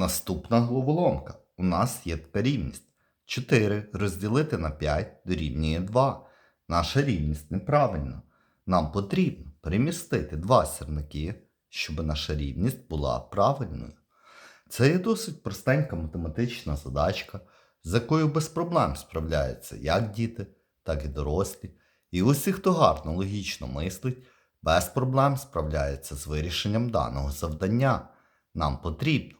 Наступна головоломка. У нас є така рівність. 4 розділити на 5 дорівнює 2. Наша рівність неправильна. Нам потрібно перемістити два сірники, щоб наша рівність була правильною. Це є досить простенька математична задачка, з якою без проблем справляються як діти, так і дорослі. І усі, хто гарно логічно мислить, без проблем справляється з вирішенням даного завдання. Нам потрібно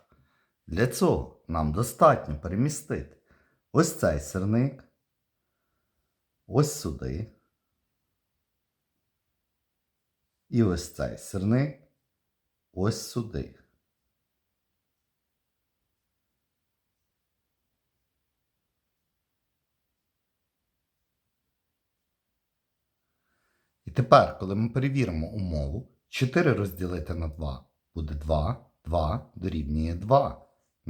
Для цього нам достатньо перемістити ось цей сирник, ось сюди. І ось цей сирник ось сюди. І тепер, коли ми перевіримо умову, 4 розділити на 2 буде 2, 2 дорівнює 2.